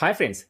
Hi friends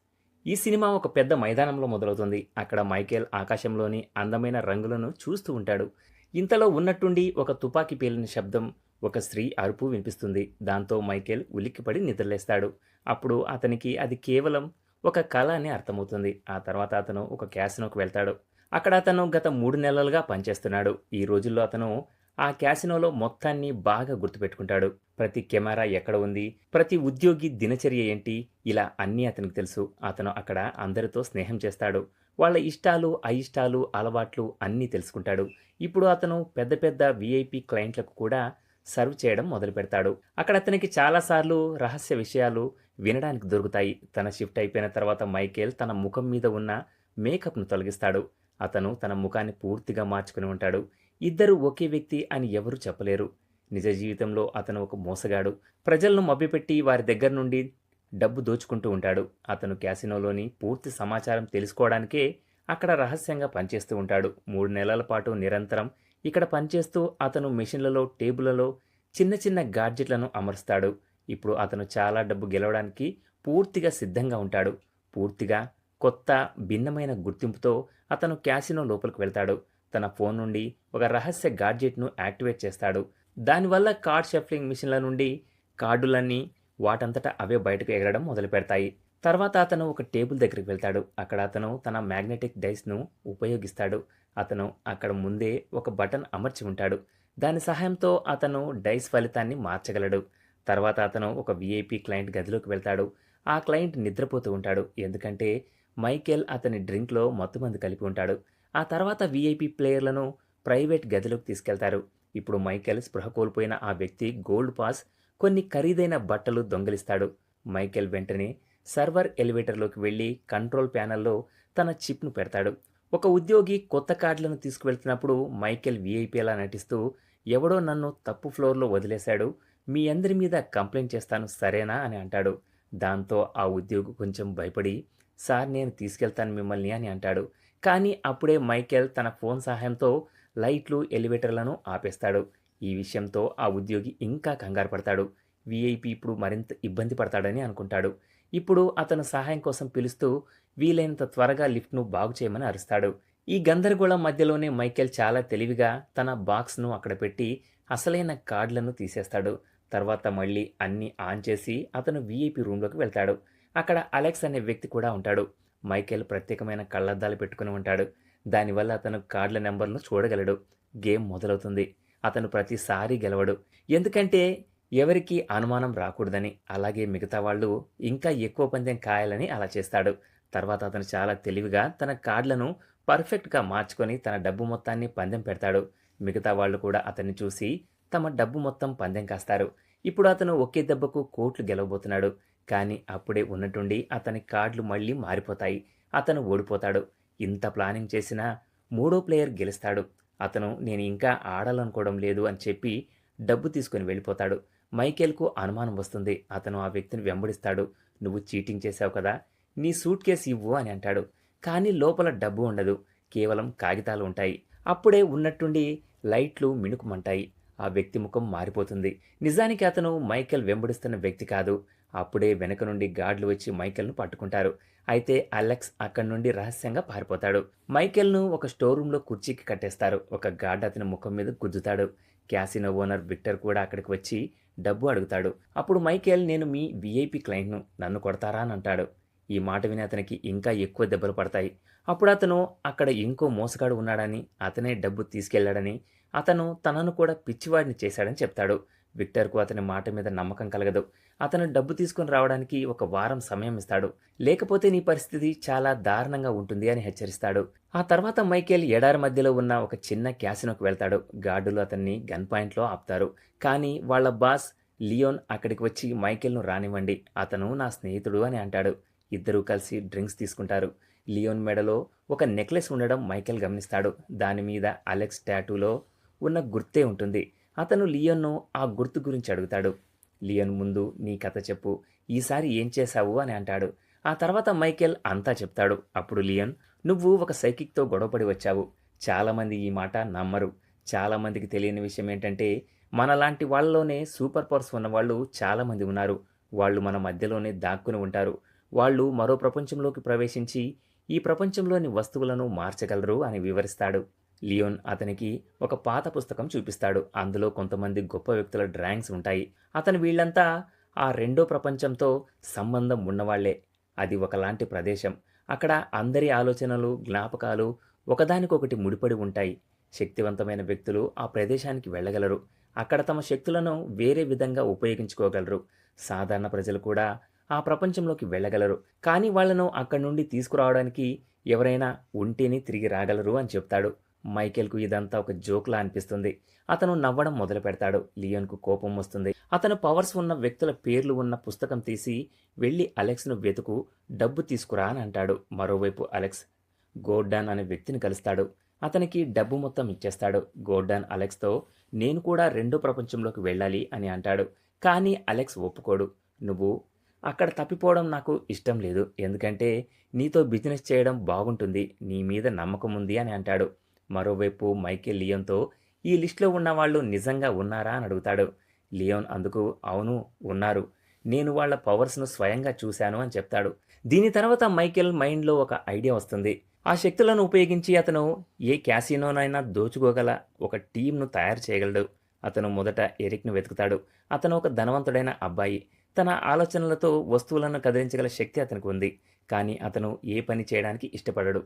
ఈ cinema ఒక పెద్ద మైదానంలో మొదలవుతుంది. అక్కడ మైకేల్ ఆకాశంలోని అందమైన రంగులను చూస్తూ ఉంటాడు. ఇంతలో ఉన్నట్టుండి ఒక తుపాకీ పేలిన శబ్దం ఒక స్త్రీ అరుపు వినిపిస్తుంది. దాంతో మైకేల్ ఉలిక్కిపడి నిద్రలేస్తాడు. అప్పుడు అతనికి అది కేవలం ఒక కళ అని అర్థమవుతుంది. ఆ తర్వాత అతను ఒక క్యాసినోకి వెళ్తాడు. అక్కడ అతను గత మూడు నెలలుగా పనిచేస్తున్నాడు. ఈ రోజుల్లో అతను ఆ క్యాసినోలో మొత్తాన్ని బాగా గుర్తుపెట్టుకుంటాడు. ప్రతి కెమెరా ఎక్కడ ఉంది? ప్రతి ఉద్యోగి దినచర్య ఏంటి? ఇలా అన్నీ అతనికి తెలుసు. అతను అక్కడ అందరితో స్నేహం చేస్తాడు. వాళ్ళ ఇష్టాలు అయిష్టాలు అలవాట్లు అన్నీ తెలుసుకుంటాడు. ఇప్పుడు అతను పెద్ద పెద్ద విఐపి క్లయింట్లకు కూడా సర్వ్ చేయడం మొదలు పెడతాడు. అక్కడ అతనికి చాలాసార్లు రహస్య విషయాలు వినడానికి దొరుకుతాయి. తన షిఫ్ట్ అయిపోయిన తర్వాత మైకేల్ తన ముఖం మీద ఉన్న మేకప్ను తొలగిస్తాడు. అతను తన ముఖాన్ని పూర్తిగా మార్చుకుని ఉంటాడు. ఇద్దరు ఒకే వ్యక్తి అని ఎవరూ చెప్పలేరు. నిజ జీవితంలో అతను ఒక మోసగాడు. ప్రజలను మభ్యపెట్టి వారి దగ్గర నుండి డబ్బు దోచుకుంటూ ఉంటాడు. అతను క్యాసినోలోని పూర్తి సమాచారం తెలుసుకోవడానికే అక్కడ రహస్యంగా పనిచేస్తూ ఉంటాడు. మూడు నెలల పాటు నిరంతరం ఇక్కడ పనిచేస్తూ అతను మెషిన్లలో టేబుల్లలో చిన్న చిన్న గాడ్జెట్లను అమరుస్తాడు. ఇప్పుడు అతను చాలా డబ్బు గెలవడానికి పూర్తిగా సిద్ధంగా ఉంటాడు. పూర్తిగా కొత్త భిన్నమైన గుర్తింపుతో అతను క్యాసినో లోపలికి వెళ్తాడు. తన ఫోన్ నుండి ఒక రహస్య గాడ్జెట్ను యాక్టివేట్ చేస్తాడు. దానివల్ల కార్డ్ షఫ్లింగ్ మిషన్ల నుండి కార్డులన్నీ వాటంతటా అవే బయటకు ఎగరడం మొదలు పెడతాయి తర్వాత అతను ఒక టేబుల్ దగ్గరికి వెళ్తాడు. అక్కడ అతను తన మ్యాగ్నెటిక్ డైస్ను ఉపయోగిస్తాడు. అతను అక్కడ ముందే ఒక బటన్ అమర్చి ఉంటాడు. దాని సహాయంతో అతను డైస్ ఫలితాన్ని మార్చగలడు. తర్వాత అతను ఒక విఐపి క్లయింట్ గదిలోకి వెళ్తాడు. ఆ క్లయింట్ నిద్రపోతూ ఉంటాడు. ఎందుకంటే మైకేల్ అతని డ్రింక్లో మత్తుమందు కలిపి ఉంటాడు. ఆ తర్వాత విఐపి ప్లేయర్లను ప్రైవేట్ గదిలోకి తీసుకెళ్తారు. ఇప్పుడు మైకెల్ స్పృహ కోల్పోయిన ఆ వ్యక్తి గోల్డ్ పాస్ కొన్ని ఖరీదైన బట్టలు దొంగిలిస్తాడు. మైకేల్ వెంటనే సర్వర్ ఎలివేటర్లోకి వెళ్ళి కంట్రోల్ ప్యానెల్లో తన చిప్ను పెడతాడు. ఒక ఉద్యోగి కొత్త కార్డులను తీసుకువెళ్తున్నప్పుడు మైకెల్ వీఐపీలా నటిస్తూ ఎవడో నన్ను తప్పు ఫ్లోర్లో వదిలేశాడు మీ అందరి మీద కంప్లైంట్ చేస్తాను సరేనా? అని అంటాడు. దాంతో ఆ ఉద్యోగి కొంచెం భయపడి సార్ నేను తీసుకెళ్తాను మిమ్మల్ని అని అంటాడు. కానీ అప్పుడే మైకెల్ తన ఫోన్ సహాయంతో లైట్లు ఎలివేటర్లను ఆపేస్తాడు. ఈ విషయంతో ఆ ఉద్యోగి ఇంకా కంగారు పడతాడు. వీఐపీ ఇప్పుడు మరింత ఇబ్బంది పడతాడని అనుకుంటాడు. ఇప్పుడు అతను సహాయం కోసం పిలుస్తూ వీలైనంత త్వరగా లిఫ్ట్ను బాగు చేయమని అరుస్తాడు. ఈ గందరగోళం మధ్యలోనే మైకేల్ చాలా తెలివిగా తన బాక్స్ను అక్కడ పెట్టి అసలైన కార్డులను తీసేస్తాడు. తర్వాత మళ్ళీ అన్నీ ఆన్ చేసి అతను వీఐపీ రూమ్లోకి వెళ్తాడు. అక్కడ అలెక్స్ అనే వ్యక్తి కూడా ఉంటాడు. మైకేల్ ప్రత్యేకమైన కళ్ళద్దాలు పెట్టుకుని ఉంటాడు. దానివల్ల అతను కార్డుల నెంబర్ను చూడగలడు. గేమ్ మొదలవుతుంది. అతను ప్రతిసారి గెలవడు. ఎందుకంటే ఎవరికి అనుమానం రాకూడదని అలాగే మిగతా వాళ్ళు ఇంకా ఎక్కువ పందెం కాయాలని అలా చేస్తాడు. తర్వాత అతను చాలా తెలివిగా తన కార్డులను పర్ఫెక్ట్గా మార్చుకొని తన డబ్బు మొత్తాన్ని పందెం పెడతాడు. మిగతా వాళ్ళు కూడా అతన్ని చూసి తమ డబ్బు మొత్తం పందెం కాస్తారు. ఇప్పుడు అతను ఒకే దెబ్బకు కోట్లు గెలవబోతున్నాడు. కానీ అప్పుడే ఉన్నట్టుండి అతని కార్డులు మళ్ళీ మారిపోతాయి. అతను ఓడిపోతాడు. ఇంత ప్లానింగ్ చేసినా మూడో ప్లేయర్ గెలుస్తాడు. అతను నేను ఇంకా ఆడాలనుకోవడం లేదు అని చెప్పి డబ్బు తీసుకుని వెళ్ళిపోతాడు. మైకేల్కు అనుమానం వస్తుంది. అతను ఆ వ్యక్తిని వెంబడిస్తాడు. నువ్వు చీటింగ్ చేశావు కదా నీ సూట్ కేసు ఇవ్వు అని అంటాడు. కానీ లోపల డబ్బు ఉండదు. కేవలం కాగితాలు ఉంటాయి. అప్పుడే ఉన్నట్టుండి లైట్లు మిణుకుమంటాయి. ఆ వ్యక్తి ముఖం మారిపోతుంది. నిజానికి అతను మైకేల్ వెంబడిస్తున్న వ్యక్తి కాదు. అప్పుడే వెనక నుండి గాడ్లు వచ్చి మైకేల్ను పట్టుకుంటారు. అయితే అలెక్స్ అక్కడి నుండి రహస్యంగా పారిపోతాడు. మైకేల్ను ఒక స్టోర్ రూమ్లో కుర్చీకి కట్టేస్తారు. ఒక గార్డ్ అతని ముఖం మీద గుద్దుతాడు. క్యాసినో ఓనర్ విక్టర్ కూడా అక్కడికి వచ్చి డబ్బు అడుగుతాడు. అప్పుడు మైకేల్ నేను మీ విఐపి క్లయింట్ను. నన్ను కొడతారా? అని అంటాడు. ఈ మాట విని అతనికి ఇంకా ఎక్కువ దెబ్బలు పడతాయి. అప్పుడు అతను అక్కడ ఇంకో మోసగాడు ఉన్నాడని అతనే డబ్బు తీసుకెళ్ళాడని అతను తనను కూడా పిచ్చివాడిని చేశాడని చెప్తాడు. విక్టర్కు అతని మాట మీద నమ్మకం కలగదు. అతను డబ్బు తీసుకుని రావడానికి ఒక వారం సమయం ఇస్తాడు. లేకపోతే నీ పరిస్థితి చాలా దారుణంగా ఉంటుంది అని హెచ్చరిస్తాడు. ఆ తర్వాత మైకేల్ ఎడారి మధ్యలో ఉన్న ఒక చిన్న క్యాసినోకి వెళ్తాడు. గార్డులు అతన్ని గన్ పాయింట్లో ఆపుతారు. కానీ వాళ్ళ బాస్ లియోన్ అక్కడికి వచ్చి మైకేల్ను రానివ్వండి. అతను నా స్నేహితుడు అని అంటాడు. ఇద్దరూ కలిసి డ్రింక్స్ తీసుకుంటారు. లియోన్ మెడలో ఒక నెక్లెస్ ఉండడం మైకేల్ గమనిస్తాడు. దాని మీద అలెక్స్ టాటూలో ఉన్న గుర్తే ఉంటుంది. అతను లియోన్ను ఆ గుర్తు గురించి అడుగుతాడు. లియోన్ ముందు నీ కథ చెప్పు. ఈసారి ఏం చేశావు? అని అంటాడు. ఆ తర్వాత మైకేల్ అంతా చెప్తాడు. అప్పుడు లియోన్ నువ్వు ఒక సైకిక్తో గొడవపడి వచ్చావు. చాలామంది ఈ మాట నమ్మరు. చాలామందికి తెలియని విషయం ఏంటంటే మనలాంటి వాళ్ళలోనే సూపర్ పవర్స్ ఉన్నవాళ్ళు చాలామంది ఉన్నారు. వాళ్ళు మన మధ్యలోనే దాక్కుని ఉంటారు. వాళ్ళు మరో ప్రపంచంలోకి ప్రవేశించి ఈ ప్రపంచంలోని వస్తువులను మార్చగలరు అని వివరిస్తాడు. లియోన్ అతనికి ఒక పాత పుస్తకం చూపిస్తాడు. అందులో కొంతమంది గొప్ప వ్యక్తుల డ్రాయింగ్స్ ఉంటాయి. అతను వీళ్ళంతా ఆ రెండో ప్రపంచంతో సంబంధం ఉన్నవాళ్ళే. అది ఒకలాంటి ప్రదేశం. అక్కడ అందరి ఆలోచనలు జ్ఞాపకాలు ఒకదానికొకటి ముడిపడి ఉంటాయి. శక్తివంతమైన వ్యక్తులు ఆ ప్రదేశానికి వెళ్ళగలరు. అక్కడ తమ శక్తులను వేరే విధంగా ఉపయోగించుకోగలరు. సాధారణ ప్రజలు కూడా ఆ ప్రపంచంలోకి వెళ్ళగలరు. కానీ వాళ్ళను అక్కడి నుండి తీసుకురావడానికి ఎవరైనా ఉంటేనే తిరిగి రాగలరు అని చెప్తాడు. మైకేల్కు ఇదంతా ఒక జోక్లా అనిపిస్తుంది. అతను నవ్వడం మొదలు పెడతాడు లియోన్కు కోపం వస్తుంది. అతను పవర్స్ ఉన్న వ్యక్తుల పేర్లు ఉన్న పుస్తకం తీసి వెళ్ళి అలెక్స్ను వెతుకు డబ్బు తీసుకురా అని అంటాడు. మరోవైపు అలెక్స్ గోర్డాన్ అనే వ్యక్తిని కలుస్తాడు. అతనికి డబ్బు మొత్తం ఇచ్చేస్తాడు. గోర్డాన్ అలెక్స్తో నేను కూడా రెండో ప్రపంచంలోకి వెళ్ళాలి అని అంటాడు. కానీ అలెక్స్ ఒప్పుకోడు. నువ్వు అక్కడ తప్పిపోవడం నాకు ఇష్టం లేదు. ఎందుకంటే నీతో బిజినెస్ చేయడం బాగుంటుంది. నీ మీద నమ్మకం ఉంది అని అంటాడు. మరోవైపు మైకేల్ లియోన్తో ఈ లిస్టులో ఉన్న వాళ్ళు నిజంగా ఉన్నారా అని అడుగుతాడు. లియోన్ అందుకు అవును ఉన్నారు. నేను వాళ్ళ పవర్స్ను స్వయంగా చూశాను అని చెప్తాడు. దీని తర్వాత మైకేల్ మైండ్లో ఒక ఐడియా వస్తుంది. ఆ శక్తులను ఉపయోగించి అతను ఏ క్యాసినోనైనా దోచుకోగల ఒక టీంను తయారు చేయగలడు. అతను మొదట ఎరిక్ను వెతుకుతాడు. అతను ఒక ధనవంతుడైన అబ్బాయి. తన ఆలోచనలతో వస్తువులను కదిలించగల శక్తి అతనికి ఉంది. కానీ అతను ఏ పని చేయడానికి ఇష్టపడడు.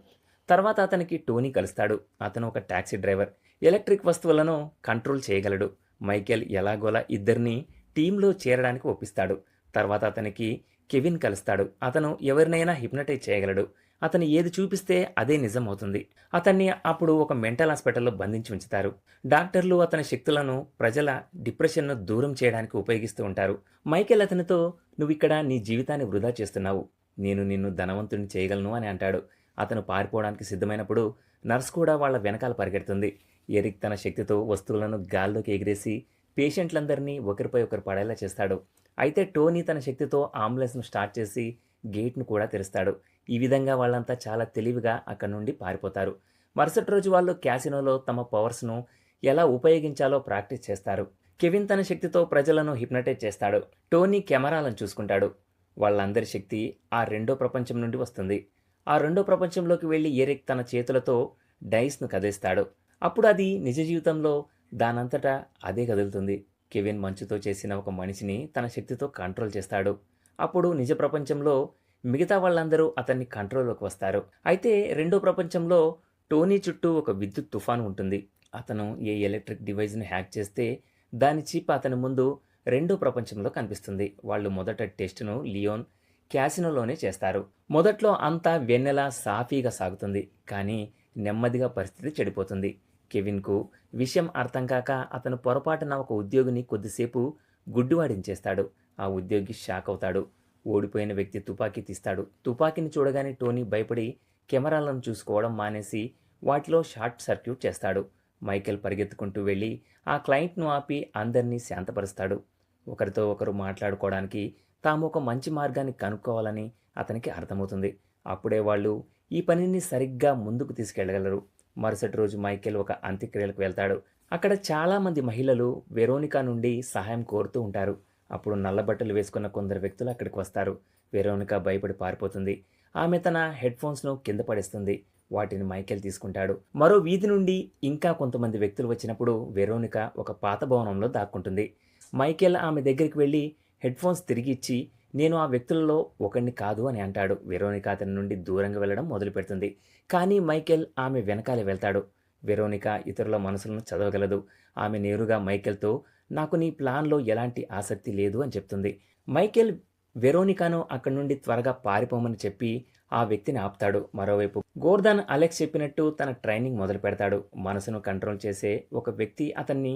తర్వాత అతనికి టోనీ కలుస్తాడు. అతను ఒక టాక్సీ డ్రైవర్. ఎలక్ట్రిక్ వస్తువులను కంట్రోల్ చేయగలడు. మైకేల్ ఎలాగోలా ఇద్దరిని టీంలో చేరడానికి ఒప్పిస్తాడు. తర్వాత అతనికి కెవిన్ కలుస్తాడు. అతను ఎవరినైనా హిప్నటైజ్ చేయగలడు. అతను ఏది చూపిస్తే అదే నిజం అవుతుంది అతన్ని అప్పుడు ఒక మెంటల్ హాస్పిటల్లో బంధించి ఉంచుతారు. డాక్టర్లు అతని శక్తులను ప్రజల డిప్రెషన్ను దూరం చేయడానికి ఉపయోగిస్తూ ఉంటారు. మైకేల్ అతనితో నువ్వు ఇక్కడ నీ జీవితాన్ని వృధా చేస్తున్నావు. నేను నిన్ను ధనవంతుని చేయగలను అని అంటాడు. అతను పారిపోవడానికి సిద్ధమైనప్పుడు నర్స్ కూడా వాళ్ళ వెనకాల పరిగెడుతుంది. ఎరిక్ తన శక్తితో వస్తువులను గాల్లోకి ఎగిరేసి పేషెంట్లందరినీ ఒకరిపై ఒకరు పడేలా చేస్తాడు. అయితే టోనీ తన శక్తితో అంబులెన్స్ను స్టార్ట్ చేసి గేట్ను కూడా తెరుస్తాడు. ఈ విధంగా వాళ్ళంతా చాలా తెలివిగా అక్కడి నుండి పారిపోతారు. మరుసటి రోజు వాళ్ళు క్యాసినోలో తమ పవర్స్ను ఎలా ఉపయోగించాలో ప్రాక్టీస్ చేస్తారు. కెవిన్ తన శక్తితో ప్రజలను హిప్నటైజ్ చేస్తాడు. టోనీ కెమెరాలను చూసుకుంటాడు. వాళ్ళందరి శక్తి ఆ రెండో ప్రపంచం నుండి వస్తుంది. ఆ రెండో ప్రపంచంలోకి వెళ్ళి ఎరిక్ తన చేతులతో డైస్ను కదిలిస్తాడు. అప్పుడు అది నిజ జీవితంలో దానంతటా అదే కదులుతుంది. కెవిన్ మంచుతో చేసిన ఒక మనిషిని తన శక్తితో కంట్రోల్ చేస్తాడు. అప్పుడు నిజ ప్రపంచంలో మిగతా వాళ్ళందరూ అతన్ని కంట్రోల్లోకి వస్తారు. అయితే రెండో ప్రపంచంలో టోనీ చుట్టూ ఒక విద్యుత్ తుఫాను ఉంటుంది. అతను ఏ ఎలక్ట్రిక్ డివైస్ని హ్యాక్ చేస్తే దాని చీప్ అతని ముందు రెండో ప్రపంచంలో కనిపిస్తుంది. వాళ్ళు మొదట టెస్ట్ను లియోన్ క్యాసినోలోనే చేస్తారు. మొదట్లో అంతా వెన్నెల సాఫీగా సాగుతుంది. కానీ నెమ్మదిగా పరిస్థితి చెడిపోతుంది. కెవిన్కు విషయం అర్థం కాక అతను పొరపాటున ఒక ఉద్యోగిని కొద్దిసేపు గుడ్డివాడించేస్తాడు. ఆ ఉద్యోగి షాక్ అవుతాడు. ఓడిపోయిన వ్యక్తి తుపాకీ తీస్తాడు. తుపాకీని చూడగానే టోనీ భయపడి కెమెరాలను చూసుకోవడం మానేసి వాటిలో షార్ట్ సర్క్యూట్ చేస్తాడు. మైకేల్ పరిగెత్తుకుంటూ వెళ్ళి ఆ క్లయింట్ను ఆపి అందరినీ శాంతపరుస్తాడు. ఒకరితో ఒకరు మాట్లాడుకోవడానికి తాము ఒక మంచి మార్గాన్ని కనుక్కోవాలని అతనికి అర్థమవుతుంది. అప్పుడే వాళ్ళు ఈ పనిని సరిగ్గా ముందుకు తీసుకెళ్ళగలరు మరుసటి రోజు మైకేల్ ఒక అంత్యక్రియలకు వెళ్తాడు. అక్కడ చాలామంది మహిళలు వెరోనికా నుండి సహాయం కోరుతూ ఉంటారు. అప్పుడు నల్లబట్టలు వేసుకున్న కొందరు వ్యక్తులు అక్కడికి వస్తారు. వెరోనికా భయపడి పారిపోతుంది. ఆమె తన హెడ్ ఫోన్స్ను కింద పడేస్తుంది. వాటిని మైకేల్ తీసుకుంటాడు. మరో వీధి నుండి ఇంకా కొంతమంది వ్యక్తులు వచ్చినప్పుడు వెరోనిక ఒక పాత భవనంలో దాక్కుంటుంది. మైకేల్ ఆమె దగ్గరికి వెళ్ళి హెడ్ ఫోన్స్ తిరిగి ఇచ్చి నేను ఆ వ్యక్తులలో ఒకరిని కాదు అని అంటాడు. వెరోనిక అతని నుండి దూరంగా వెళ్ళడం మొదలు పెడుతుంది. కానీ మైకేల్ ఆమె వెనకాల వెళ్తాడు. వెరోనిక ఇతరుల మనసులను చదవగలదు. ఆమె నేరుగా మైకేల్తో నాకు నీ ప్లాన్లో ఎలాంటి ఆసక్తి లేదు అని చెప్తుంది. మైకేల్ వెరోనికాను అక్కడి నుండి త్వరగా పారిపోమని చెప్పి ఆ వ్యక్తిని ఆపుతాడు. మరోవైపు గోర్దాన్ అలెక్స్ చెప్పినట్టు తన ట్రైనింగ్ మొదలు పెడతాడు. మనసును కంట్రోల్ చేసే ఒక వ్యక్తి అతన్ని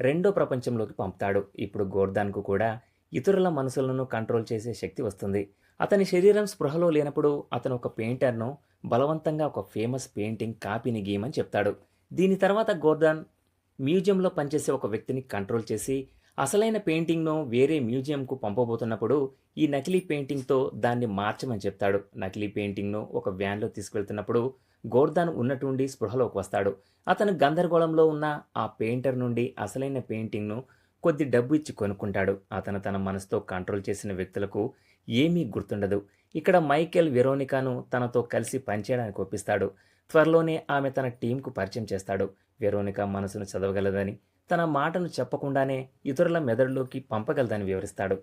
రెండో ప్రపంచంలోకి పంపుతాడు. ఇప్పుడు గోర్దాన్కు కూడా ఇతరుల మనసులను కంట్రోల్ చేసే శక్తి వస్తుంది. అతని శరీరం స్పృహలో లేనప్పుడు అతను ఒక పెయింటర్ను బలవంతంగా ఒక ఫేమస్ పెయింటింగ్ కాపీని గీయమని చెప్తాడు. దీని తర్వాత గోర్దాన్ మ్యూజియంలో పనిచేసే ఒక వ్యక్తిని కంట్రోల్ చేసి అసలైన పెయింటింగ్ను వేరే మ్యూజియంకు పంపబోతున్నప్పుడు ఈ నకిలీ పెయింటింగ్తో దాన్ని మార్చమని చెప్తాడు. నకిలీ పెయింటింగ్ను ఒక వ్యాన్లో తీసుకెళ్తున్నప్పుడు గోర్దాన్ ఉన్నటుండి స్పృహలోకి వస్తాడు. అతను గందరగోళంలో ఉన్న ఆ పెయింటర్ నుండి అసలైన పెయింటింగ్ను కొద్ది డబ్బు ఇచ్చి కొనుక్కుంటాడు. అతను తన మనసుతో కంట్రోల్ చేసిన వ్యక్తులకు ఏమీ గుర్తుండదు. ఇక్కడ మైకేల్ వెరోనికాను తనతో కలిసి పనిచేయడానికి ఒప్పిస్తాడు. త్వరలోనే ఆమె తన టీంకు పరిచయం చేస్తాడు. వెరోనికా మనసును చదవగలదని తన మాటను చెప్పకుండానే ఇతరుల మెదడులోకి పంపగలదని వివరిస్తాడు.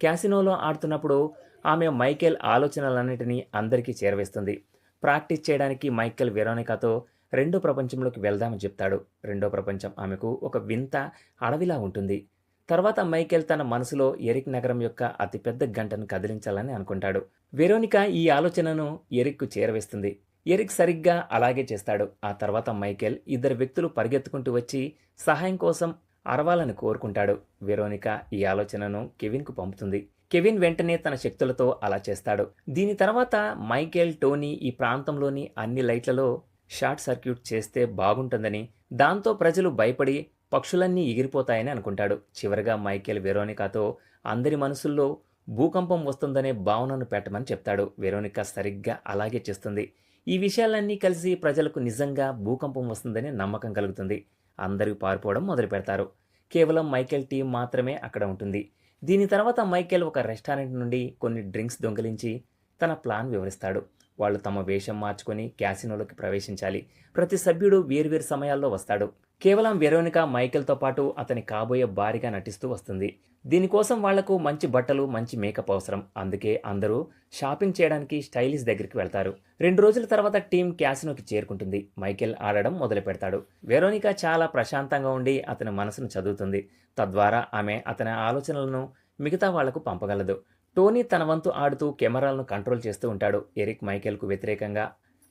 క్యాసినోలో ఆడుతున్నప్పుడు ఆమె మైకేల్ ఆలోచనలన్నింటినీ అందరికీ చేరవేస్తుంది. ప్రాక్టీస్ చేయడానికి మైకేల్ వెరోనికాతో రెండో ప్రపంచంలోకి వెళ్దామని చెప్తాడు. రెండో ప్రపంచం ఆమెకు ఒక వింత అడవిలా ఉంటుంది. తర్వాత మైకేల్ తన మనసులో ఎరిక్ నగరం యొక్క అతిపెద్ద గంటను కదిలించాలని అనుకుంటాడు. వెరోనిక ఈ ఆలోచనను ఎరిక్కు చేరవేస్తుంది. ఎరిక్ సరిగ్గా అలాగే చేస్తాడు. ఆ తర్వాత మైకేల్ ఇద్దరు వ్యక్తులు పరిగెత్తుకుంటూ వచ్చి సహాయం కోసం అరవాలని కోరుకుంటాడు. వెరోనిక ఈ ఆలోచనను కెవిన్కు పంపుతుంది. కెవిన్ వెంటనే తన శక్తులతో అలా చేస్తాడు. దీని తర్వాత మైకేల్ టోనీ ఈ ప్రాంతంలోని అన్ని లైట్లలో షార్ట్ సర్క్యూట్ చేస్తే బాగుంటుందని దాంతో ప్రజలు భయపడి పక్షులన్నీ ఎగిరిపోతాయని అనుకుంటాడు. చివరగా మైకేల్ వెరోనికాతో అందరి మనసుల్లో భూకంపం వస్తుందనే భావనను పెట్టమని చెప్తాడు. వెరోనిక సరిగ్గా అలాగే చేస్తుంది. ఈ విషయాలన్నీ కలిసి ప్రజలకు నిజంగా భూకంపం వస్తుందని నమ్మకం కలుగుతుంది. అందరూ పారిపోవడం మొదలు పెడతారు. కేవలం మైకేల్ టీం మాత్రమే అక్కడ ఉంటుంది. దీని తర్వాత మైకేల్ ఒక రెస్టారెంట్ నుండి కొన్ని డ్రింక్స్ దొంగిలించి తన ప్లాన్ వివరిస్తాడు. వాళ్ళు తమ వేషం మార్చుకొని క్యాసినోలోకి ప్రవేశించాలి. ప్రతి సభ్యుడు వేర్వేరు సమయాల్లో వస్తాడు. కేవలం వెరోనిక మైకేల్తో పాటు అతని కాబోయే భారీగా నటిస్తూ వస్తుంది. దీనికోసం వాళ్ళకు మంచి బట్టలు మంచి మేకప్ అవసరం. అందుకే అందరూ షాపింగ్ చేయడానికి స్టైలిష్ దగ్గరికి వెళ్తారు. రెండు రోజుల తర్వాత టీం క్యాసినోకి చేరుకుంటుంది. మైకెల్ ఆడడం మొదలు పెడతాడు. వెరోనిక చాలా ప్రశాంతంగా ఉండి అతని మనసును చదువుతుంది. తద్వారా ఆమె అతని ఆలోచనలను మిగతా వాళ్ళకు పంపగలదు. టోనీ తన వంతు ఆడుతూ కెమెరాలను కంట్రోల్ చేస్తూ ఉంటాడు. ఎరిక్ మైకేల్కు వ్యతిరేకంగా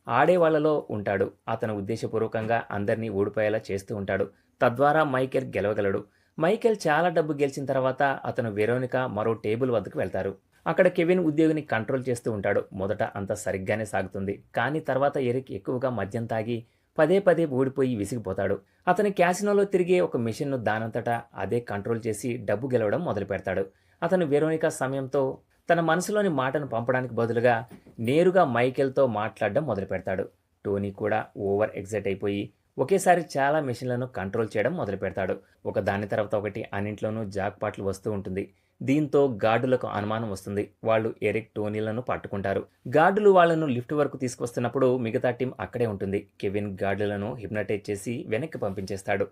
ఆడేవాళ్ళలో ఉంటాడు. అతను ఉద్దేశపూర్వకంగా అందరినీ ఊడిపోయేలా చేస్తూ ఉంటాడు. తద్వారా మైకేల్ గెలవగలడు. మైకేల్ చాలా డబ్బు గెలిచిన తర్వాత అతను వెరోనిక మరో టేబుల్ వద్దకు వెళ్తారు. అక్కడ కెవిన్ ఉద్యోగిని కంట్రోల్ చేస్తూ ఉంటాడు. మొదట అంత సరిగ్గానే సాగుతుంది. కానీ తర్వాత ఎరిక్ ఎక్కువగా మద్యం తాగి పదే పదే ఊడిపోయి విసిగిపోతాడు. అతని క్యాసినోలో తిరిగే ఒక మిషన్ను దానంతటా అదే కంట్రోల్ చేసి డబ్బు గెలవడం మొదలు పెడతాడు అతను వెరోనికా సమయంతో తన మనసులోని మాటను పంపడానికి బదులుగా నేరుగా మైకెల్తో మాట్లాడడం మొదలు పెడతాడు టోనీ కూడా ఓవర్ ఎగ్జైట్ అయిపోయి ఒకేసారి చాలా మెషిన్లను కంట్రోల్ చేయడం మొదలు పెడతాడు ఒక దాని తర్వాత ఒకటి అన్నింట్లోనూ జాక్పాట్లు వస్తూ ఉంటుంది. దీంతో గార్డులకు అనుమానం వస్తుంది. వాళ్ళు ఎరిక్ టోనీలను పట్టుకుంటారు. గార్డులు వాళ్ళను లిఫ్ట్ వరకు తీసుకొస్తున్నప్పుడు మిగతా టీం అక్కడే ఉంటుంది. కెవిన్ గార్డులను హిప్నటైజ్ చేసి వెనక్కి పంపించేస్తాడు.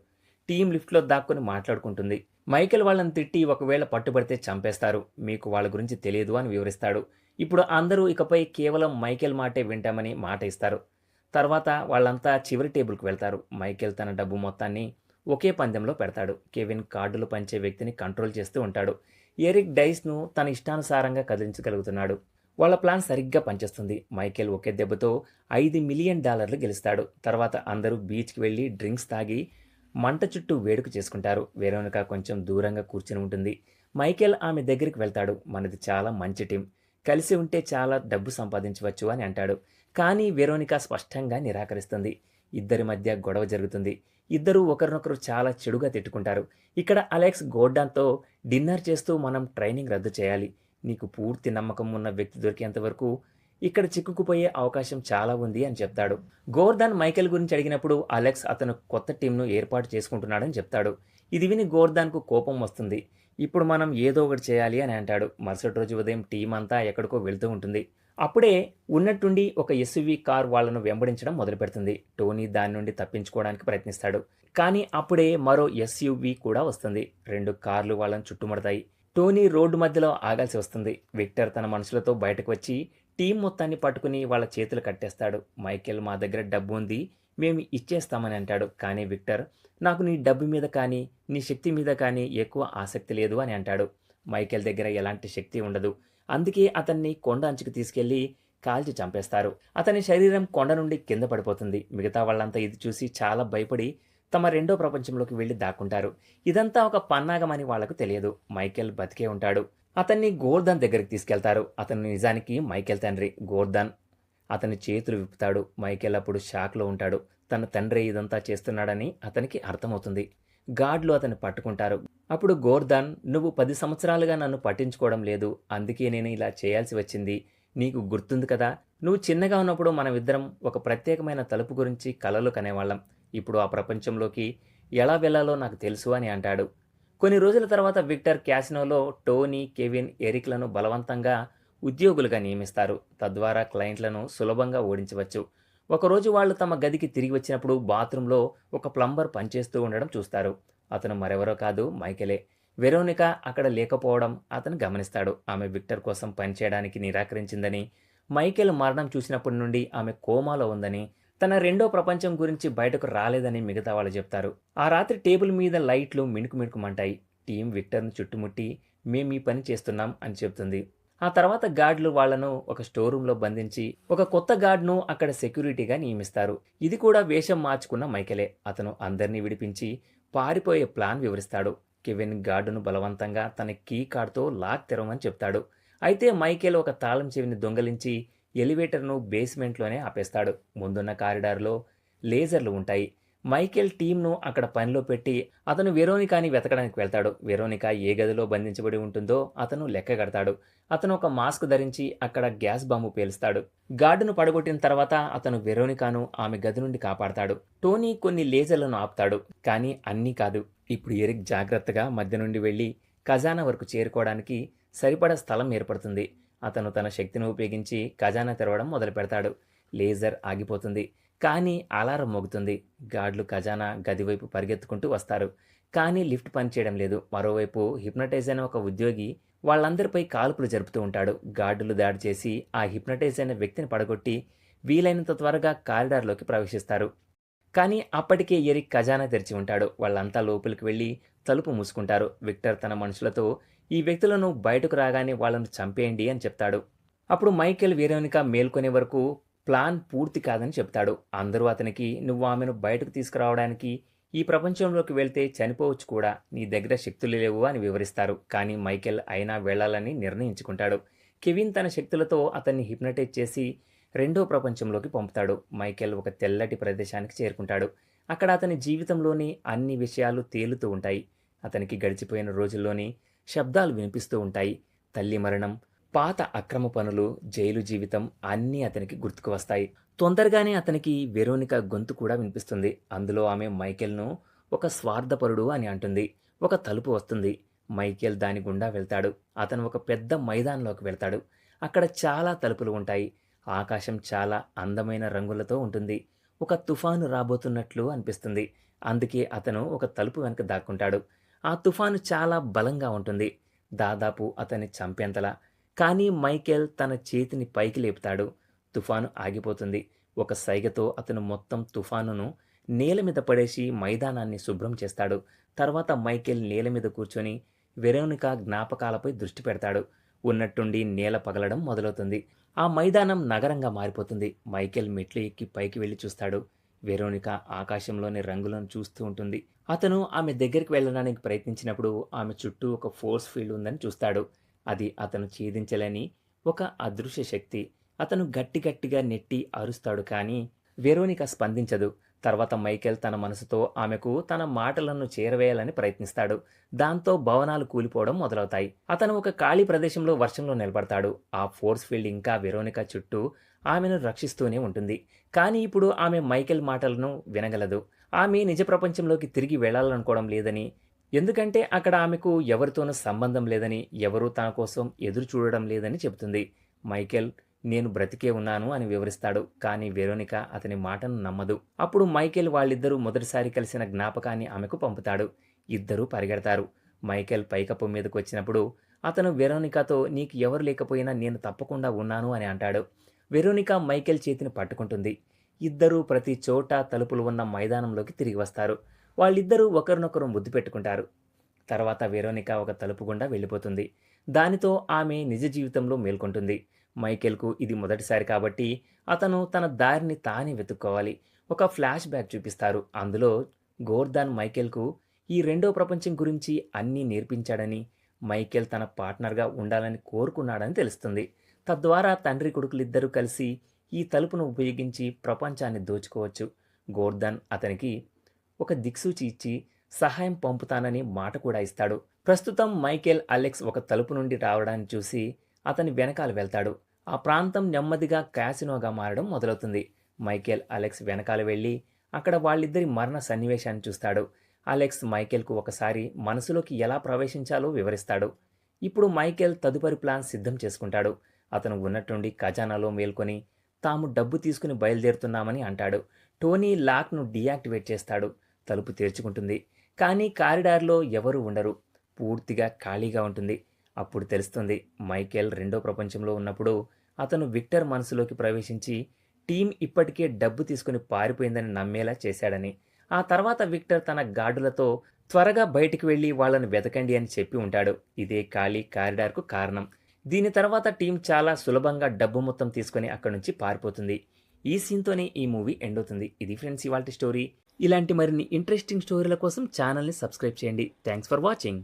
టీం లిఫ్ట్లో దాక్కుని మాట్లాడుకుంటుంది. మైకేల్ వాళ్ళని తిట్టి ఒకవేళ పట్టుబడితే చంపేస్తారు. మీకు వాళ్ళ గురించి తెలియదు అని వివరిస్తాడు. ఇప్పుడు అందరూ ఇకపై కేవలం మైకేల్ మాటే వింటామని మాట ఇస్తారు. తర్వాత వాళ్ళంతా చివరి టేబుల్కి వెళ్తారు. మైకేల్ తన డబ్బు మొత్తాన్ని ఒకే పందెంలో పెడతాడు. కెవిన్ కార్డులు పంచే వ్యక్తిని కంట్రోల్ చేస్తూ ఉంటాడు. ఎరిక్ డైస్ను తన ఇష్టానుసారంగా కదిలించగలుగుతున్నాడు. వాళ్ళ ప్లాన్ సరిగ్గా పనిచేస్తుంది. మైకేల్ ఒకే దెబ్బతో ఐదు మిలియన్ డాలర్లు గెలుస్తాడు. తర్వాత అందరూ బీచ్కి వెళ్ళి డ్రింక్స్ తాగి మంట చుట్టూ వేడుక చేసుకుంటారు. వెరోనిక కొంచెం దూరంగా కూర్చుని ఉంటుంది. మైకేల్ ఆమె దగ్గరికి వెళ్తాడు. మనది చాలా మంచి టీం. కలిసి ఉంటే చాలా డబ్బు సంపాదించవచ్చు అని అంటాడు. కానీ వెరోనిక స్పష్టంగా నిరాకరిస్తుంది. ఇద్దరి మధ్య గొడవ జరుగుతుంది. ఇద్దరూ ఒకరినొకరు చాలా చెడుగా తిట్టుకుంటారు. ఇక్కడ అలెక్స్ గోర్డాన్తో డిన్నర్ చేస్తూ మనం ట్రైనింగ్ రద్దు చేయాలి. నీకు పూర్తి నమ్మకం ఉన్న వ్యక్తి దొరికేంత వరకు ఇక్కడ చిక్కుకుపోయే అవకాశం చాలా ఉంది అని చెప్తాడు. గోర్దాన్ మైకేల్ గురించి అడిగినప్పుడు అలెక్స్ అతను కొత్త టీంను ఏర్పాటు చేసుకుంటున్నాడని చెప్తాడు. ఇది విని గోర్దాన్కు కోపం వస్తుంది. ఇప్పుడు మనం ఏదో ఒకటి చేయాలి అని అంటాడు. మరుసటి రోజు ఉదయం టీం అంతా ఎక్కడికో వెళ్తూ ఉంటుంది. అప్పుడే ఉన్నట్టుండి ఒక ఎస్యువి కార్ వాళ్ళను వెంబడించడం మొదలు పెడుతుంది టోనీ దాని నుండి తప్పించుకోవడానికి ప్రయత్నిస్తాడు. కానీ అప్పుడే మరో ఎస్యువి కూడా వస్తుంది. రెండు కార్లు వాళ్ళని చుట్టుముడతాయి. టోనీ రోడ్డు మధ్యలో ఆగాల్సి వస్తుంది. విక్టర్ తన మనుషులతో బయటకు వచ్చి టీం మొత్తాన్ని పట్టుకుని వాళ్ళ చేతులు కట్టేస్తాడు. మైకేల్ మా దగ్గర డబ్బు ఉంది మేము ఇచ్చేస్తామని అంటాడు. కానీ విక్టర్ నాకు నీ డబ్బు మీద కానీ నీ శక్తి మీద కానీ ఎక్కువ ఆసక్తి లేదు అని అంటాడు. మైకేల్ దగ్గర ఎలాంటి శక్తి ఉండదు. అందుకే అతన్ని కొండ అంచుకు తీసుకెళ్ళి కాల్చి చంపేస్తారు. అతని శరీరం కొండ నుండి కింద పడిపోతుంది. మిగతా వాళ్ళంతా ఇది చూసి చాలా భయపడి తమ రెండో ప్రపంచంలోకి వెళ్ళి దాక్కుంటారు. ఇదంతా ఒక పన్నాగమని వాళ్ళకు తెలియదు. మైకేల్ బతికే ఉంటాడు. అతన్ని గోర్ధన్ దగ్గరికి తీసుకెళ్తారు. అతను నిజానికి మైకేల్ తండ్రి. గోర్ధన్ అతని చేతులు విప్పుతాడు. మైకేల్ అప్పుడు షాక్లో ఉంటాడు. తన తండ్రి ఇదంతా చేస్తున్నాడని అతనికి అర్థమవుతుంది. గాడ్లు అతన్ని పట్టుకుంటారు. అప్పుడు గోర్ధన్ నువ్వు పది సంవత్సరాలుగా నన్ను పట్టించుకోవడం లేదు. అందుకే నేను ఇలా చేయాల్సి వచ్చింది. నీకు గుర్తుంది కదా? నువ్వు చిన్నగా ఉన్నప్పుడు మనమిద్దరం ఒక ప్రత్యేకమైన తలుపు గురించి కలలు కనేవాళ్ళం. ఇప్పుడు ఆ ప్రపంచంలోకి ఎలా వెళ్ళాలో నాకు తెలుసు అని అంటాడు. కొన్ని రోజుల తర్వాత విక్టర్ క్యాసినోలో టోనీ కెవిన్ ఎరిక్లను బలవంతంగా ఉద్యోగులుగా నియమిస్తారు. తద్వారా క్లయింట్లను సులభంగా ఓడించవచ్చు. ఒకరోజు వాళ్ళు తమ గదికి తిరిగి వచ్చినప్పుడు బాత్రూంలో ఒక ప్లంబర్ పనిచేస్తూ ఉండడం చూస్తారు. అతను మరెవరో కాదు మైకెలే. వెరోనిక అక్కడ లేకపోవడం అతను గమనిస్తాడు. ఆమె విక్టర్ కోసం పనిచేయడానికి నిరాకరించిందని మైకేల్ మరణం చూసినప్పటి నుండి ఆమె కోమాలో ఉందని తన రెండో ప్రపంచం గురించి బయటకు రాలేదని మిగతా వాళ్ళు చెప్తారు. ఆ రాత్రి టేబుల్ మీద లైట్లు మిణుకు మిణుకుమంటాయి టీం విక్టర్ను చుట్టుముట్టి మేము ఈ పని చేస్తున్నాం అని చెప్తుంది. ఆ తర్వాత గార్డులు వాళ్ళను ఒక స్టోర్ రూమ్లో బంధించి ఒక కొత్త గార్డ్ను అక్కడ సెక్యూరిటీగా నియమిస్తారు. ఇది కూడా వేషం మార్చుకున్న మైకెలే. అతను అందరినీ విడిపించి పారిపోయే ప్లాన్ వివరిస్తాడు. కెవిన్ గార్డును బలవంతంగా తన కీ కార్డ్తో లాక్ తెరవమని చెప్తాడు. అయితే మైకేల్ ఒక తాళం చెవిని దొంగలించి ఎలివేటర్ను బేస్మెంట్లోనే ఆపేస్తాడు. ముందున్న కారిడార్లో లేజర్లు ఉంటాయి. మైకేల్ టీంను అక్కడ పనిలో పెట్టి అతను వెరోనికాని వెతకడానికి వెళ్తాడు. వెరోనికా ఏ గదిలో బంధించబడి ఉంటుందో అతను లెక్క కడతాడు. అతను ఒక మాస్క్ ధరించి అక్కడ గ్యాస్ బాంబు పేలుస్తాడు. గార్డును పడగొట్టిన తర్వాత అతను వెరోనికాను ఆమె గది నుండి కాపాడతాడు. టోనీ కొన్ని లేజర్లను ఆపుతాడు. కానీ అన్నీ కాదు. ఇప్పుడు ఎరిక్ జాగ్రత్తగా మధ్య నుండి వెళ్ళి ఖజానా వరకు చేరుకోవడానికి సరిపడా స్థలం ఏర్పడుతుంది. అతను తన శక్తిని ఉపయోగించి ఖజానా తెరవడం మొదలు పెడతాడు లేజర్ ఆగిపోతుంది. కానీ అలారం మోగుతుంది. గాడ్లు ఖజానా గదివైపు పరిగెత్తుకుంటూ వస్తారు. కానీ లిఫ్ట్ పనిచేయడం లేదు. మరోవైపు హిప్నటైజ్ అయిన ఒక ఉద్యోగి వాళ్ళందరిపై కాల్పులు జరుపుతూ ఉంటాడు. గార్డులు దాడి చేసి ఆ హిప్నటైజ్ అయిన వ్యక్తిని పడగొట్టి వీలైనంత త్వరగా కారిడార్లోకి ప్రవేశిస్తారు. కానీ అప్పటికే ఎరిక్ ఖజానా తెరిచి ఉంటాడు. వాళ్ళంతా లోపలికి వెళ్ళి తలుపు మూసుకుంటారు. విక్టర్ తన మనుషులతో ఈ వ్యక్తులను బయటకు రాగానే వాళ్ళను చంపేయండి అని చెప్తాడు. అప్పుడు మైకేల్ వీరోనిక మేల్కొనే వరకు ప్లాన్ పూర్తి కాదని చెప్తాడు. అందరూ అతనికి నువ్వు ఆమెను బయటకు తీసుకురావడానికి ఈ ప్రపంచంలోకి వెళ్తే చనిపోవచ్చు కూడా. నీ దగ్గర శక్తులు లేవు అని వివరిస్తారు. కానీ మైకేల్ అయినా వెళ్ళాలని నిర్ణయించుకుంటాడు. కెవిన్ తన శక్తులతో అతన్ని హిప్నటైజ్ చేసి రెండో ప్రపంచంలోకి పంపుతాడు. మైకేల్ ఒక తెల్లటి ప్రదేశానికి చేరుకుంటాడు. అక్కడ అతని జీవితంలోని అన్ని విషయాలు తేలుతూ ఉంటాయి. అతనికి గడిచిపోయిన రోజుల్లోని శబ్దాలు వినిపిస్తూ ఉంటాయి. తల్లి మరణం పాత అక్రమ పనులు జైలు జీవితం అన్నీ అతనికి గుర్తుకు వస్తాయి. తొందరగానే అతనికి వెరోనిక గొంతు కూడా వినిపిస్తుంది. అందులో ఆమె మైకేల్ను ఒక స్వార్థపరుడు అని అంటుంది. ఒక తలుపు వస్తుంది. మైకేల్ దాని గుండా వెళ్తాడు. అతను ఒక పెద్ద మైదానంలోకి వెళ్తాడు. అక్కడ చాలా తలుపులు ఉంటాయి. ఆకాశం చాలా అందమైన రంగులతో ఉంటుంది. ఒక తుఫాను రాబోతున్నట్లు అనిపిస్తుంది. అందుకే అతను ఒక తలుపు వెనక దాక్కుంటాడు. ఆ తుఫాను చాలా బలంగా ఉంటుంది. దాదాపు అతన్ని చంపేంతలా. కానీ మైకేల్ తన చేతిని పైకి లేపుతాడు. తుఫాను ఆగిపోతుంది. ఒక సైగతో అతను మొత్తం తుఫానును నేల మీద పడేసి మైదానాన్ని శుభ్రం చేస్తాడు. తర్వాత మైకేల్ నేల మీద కూర్చొని వెరోనిక జ్ఞాపకాలపై దృష్టి పెడతాడు. ఉన్నట్టుండి నేల పగలడం మొదలవుతుంది. ఆ మైదానం నగరంగా మారిపోతుంది. మైకేల్ మెట్లు ఎక్కి పైకి వెళ్ళి చూస్తాడు. వెరోనిక ఆకాశంలోని రంగులను చూస్తూ ఉంటుంది. అతను ఆమె దగ్గరికి వెళ్ళడానికి ప్రయత్నించినప్పుడు ఆమె చుట్టూ ఒక ఫోర్స్ ఫీల్డ్ ఉందని చూస్తాడు. అది అతను ఛేదించలేని ఒక అదృశ్య శక్తి. అతను గట్టి గట్టిగా నెట్టి అరుస్తాడు కానీ వెరోనిక స్పందించదు. తర్వాత మైకేల్ తన మనసుతో ఆమెకు తన మాటలను చేరవేయాలని ప్రయత్నిస్తాడు. దాంతో భవనాలు కూలిపోవడం మొదలవుతాయి. అతను ఒక ఖాళీ ప్రదేశంలో వర్షంలో నిలబడతాడు. ఆ ఫోర్స్ ఫీల్డ్ ఇంకా వెరోనిక చుట్టూ ఆమెను రక్షిస్తూనే ఉంటుంది. కానీ ఇప్పుడు ఆమె మైకేల్ మాటలను వినగలదు. ఆమె నిజ ప్రపంచంలోకి తిరిగి వెళ్ళాలనుకోవడం లేదని ఎందుకంటే అక్కడ ఆమెకు ఎవరితోనూ సంబంధం లేదని ఎవరూ తన కోసం ఎదురు చూడడం లేదని చెబుతుంది. మైకేల్ నేను బ్రతికే ఉన్నాను అని వివరిస్తాడు కానీ వెరోనిక అతని మాటను నమ్మదు. అప్పుడు మైకేల్ వాళ్ళిద్దరూ మొదటిసారి కలిసిన జ్ఞాపకాన్ని ఆమెకు పంపుతాడు. ఇద్దరూ పరిగెడతారు. మైకేల్ పైకప్పు మీదకు వచ్చినప్పుడు అతను వెరోనికాతో నీకు ఎవరు లేకపోయినా నేను తప్పకుండా ఉన్నాను అని అంటాడు. వెరోనిక మైకేల్ చేతిని పట్టుకుంటుంది. ఇద్దరూ ప్రతి చోట తలుపులు ఉన్న మైదానంలోకి తిరిగి వస్తారు. వాళ్ళిద్దరూ ఒకరినొకరు ముద్దు పెట్టుకుంటారు. తర్వాత వెరోనిక ఒక తలుపు గుండా వెళ్ళిపోతుంది. దానితో ఆమె నిజ జీవితంలో మేల్కొంటుంది. మైకేల్కు ఇది మొదటిసారి కాబట్టి అతను తన దారిని తానే వెతుక్కోవాలి. ఒక ఫ్లాష్ బ్యాక్ చూపిస్తారు. అందులో గోర్దాన్ మైకేల్కు ఈ రెండో ప్రపంచం గురించి అన్నీ నేర్పించాడని మైకేల్ తన పార్ట్నర్గా ఉండాలని కోరుకున్నాడని తెలుస్తుంది. తద్వారా తండ్రి కొడుకులిద్దరూ కలిసి ఈ తలుపును ఉపయోగించి ప్రపంచాన్ని దోచుకోవచ్చు. గోర్దన్ అతనికి ఒక దిక్సూచి ఇచ్చి సహాయం పంపుతానని మాట కూడా ఇస్తాడు. ప్రస్తుతం మైకేల్ అలెక్స్ ఒక తలుపు నుండి రావడాన్ని చూసి అతని వెనకాల వెళ్తాడు. ఆ ప్రాంతం నెమ్మదిగా క్యాసినోగా మారడం మొదలవుతుంది. మైకేల్ అలెక్స్ వెనకాల వెళ్ళి అక్కడ వాళ్ళిద్దరి మరణ సన్నివేశాన్ని చూస్తాడు. అలెక్స్ మైకేల్కు ఒకసారి మనసులోకి ఎలా ప్రవేశించాలో వివరిస్తాడు. ఇప్పుడు మైకేల్ తదుపరి ప్లాన్ సిద్ధం చేసుకుంటాడు. అతను ఉన్నట్టుండి ఖజానాలో మేల్కొని తాము డబ్బు తీసుకుని బయలుదేరుతున్నామని అంటాడు. టోనీ లాక్ను డీయాక్టివేట్ చేస్తాడు. తలుపు తెరుచుకుంటుంది. కానీ కారిడార్లో ఎవరూ ఉండరు. పూర్తిగా ఖాళీగా ఉంటుంది. అప్పుడు తెలుస్తుంది మైకేల్ రెండో ప్రపంచంలో ఉన్నప్పుడు అతను విక్టర్ మనసులోకి ప్రవేశించి టీం ఇప్పటికే డబ్బు తీసుకుని పారిపోయిందని నమ్మేలా చేశాడని. ఆ తర్వాత విక్టర్ తన గార్డులతో త్వరగా బయటికి వెళ్ళి వాళ్ళని వెతకండి అని చెప్పి ఉంటాడు. ఇదే ఖాళీ కారిడార్కు కారణం. దీని తర్వాత టీం చాలా సులభంగా డబ్బు మొత్తం తీసుకొని అక్కడి నుంచి పారిపోతుంది. ఈ సీన్తోనే ఈ మూవీ ఎండ్ అవుతుంది. ఇది ఫ్రెండ్స్ ఇవాళ స్టోరీ. ఇలాంటి మరిన్ని ఇంట్రెస్టింగ్ స్టోరీల కోసం ఛానల్ని సబ్స్క్రైబ్ చేయండి. Thanks for watching.